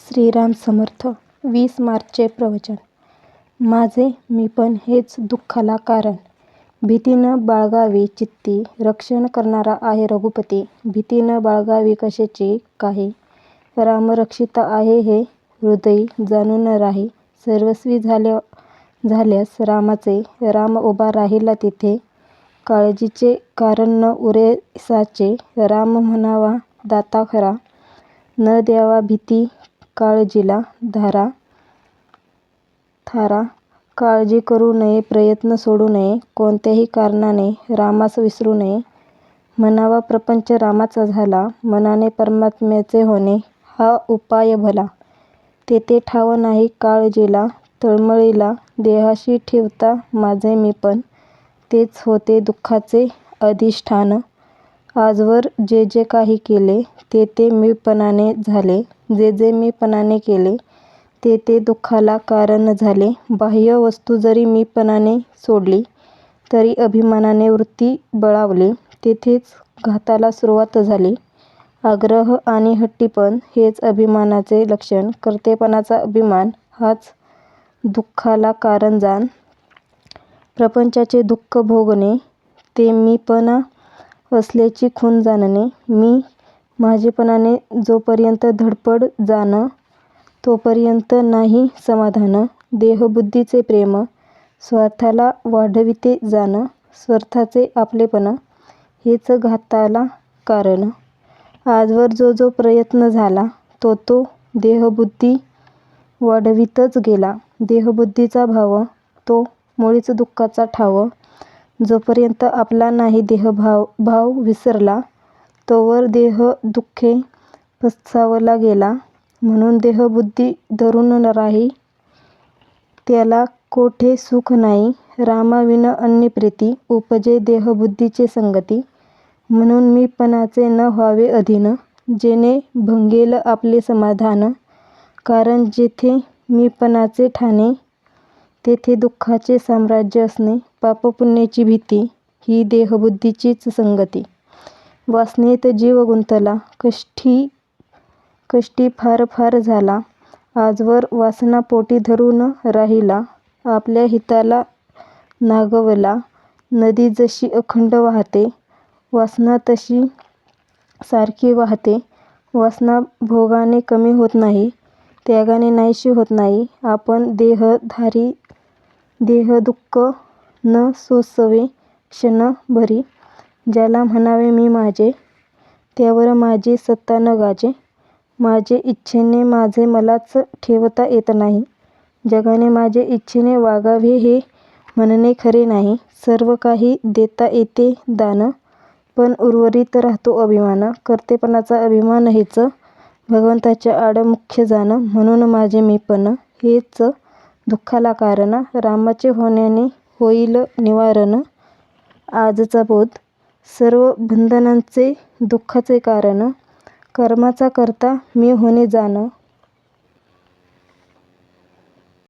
श्रीराम समर्थ वीस मार्चचे प्रवचन. माझे मी पण हेच दुःखाला कारण. भीतीनं बाळगावी चित्ती रक्षण करणारा आहे रघुपती. भीतीनं बाळगावी कशाची? काही. रामरक्षित आहे हे हृदयी जाणून राही. सर्वस्वी झाल्या झाल्यास रामाचे राम उभा राहिला तिथे. काळजीचे कारण न उरेसाचे राम म्हणावा दाता खरा. न द्यावा भीती काळजीला धारा. थारा. काळजी करू नये प्रयत्न सोडू नये कोणत्याही कारणाने रामास विसरू नये. म्हणावा प्रपंच रामाचा झाला मनाने परमात्म्याचे होणे हा उपाय भला. तेथे ठाव नाही काळजीला तळमळीला देहाशी ठेवता माझे मी पण. तेच होते दुःखाचे अधिष्ठान. आजवर जे जे काही केले ते ते मीपणाने झाले. जे जे मीपणाने केले ते ते दुःखाला कारण झाले. बाह्य वस्तू जरी मीपणाने सोडली तरी अभिमानाने वृत्ती बळावली. तेथेच घाताला सुरुवात झाली. आग्रह आणि हट्टीपण हेच अभिमानाचे लक्षण. कर्तेपणाचा अभिमान हाच दुःखाला कारण जाण. प्रपंचाचे दुःख भोगणे ते मीपणा असल्याची खूण जाणणे मी माझेपणाने जोपर्यंत धडपड जाण तोपर्यंत नाही समाधान. देहबुद्धीचे प्रेम स्वार्थाला वाढविते जाण स्वार्थाचे आपलेपण हेच घाताला कारण. आजवर जो जो प्रयत्न झाला तो तो देहबुद्धी वाढवितच गेला. देहबुद्धीचा भाव तो मुळीच दुःखाचा ठाव. जोपर्यंत आपला नाही देहभाव भाव विसरला तोवर देह दुःखे पसावला गेला. म्हणून देहबुद्धी धरून राही त्याला कोठे सुख नाही. रामाविन अन्य प्रीती उपजे देहबुद्धीचे संगती. म्हणून मीपणाचे न व्हावे अधीन जेणे भंगेल आपले समाधान. कारण जेथे मीपणाचे ठाणे तेथे दुःखाचे साम्राज्य असणे पापपुण्याची भीती ही देहबुद्धीचीच संगती. वासनेत जीव गुंतला कष्टी कष्टी फार फार झाला. आजवर वासना पोटी धरून राहिला आपल्या हिताला नागवला. नदी जशी अखंड वाहते वासना तशी सारखी वाहते. वासना भोगाने कमी होत नाही त्यागाने नाहीशी होत नाही. आपण देहधारी देहदुःख न सोसवे क्षणभरी ज्याला म्हणावे मी माझे त्यावर माझी सत्ता न गाजे. माझे इच्छेने माझे मलाच ठेवता येत नाही. जगाने माझे इच्छेने वागावे हे म्हणणे खरे नाही. सर्व काही देता येते दान पण उर्वरित राहतो अभिमान. कर्तेपणाचा अभिमान हेच भगवंताच्या आड मुख्य जाण. म्हणून माझे मीपण हेच दुःखाला कारण रामाचे होण्याने होईल निवारण. आजचा बोध. सर्व बंधनांचे दुःखाचे कारण. कर्माचा करता मी होणे जाण.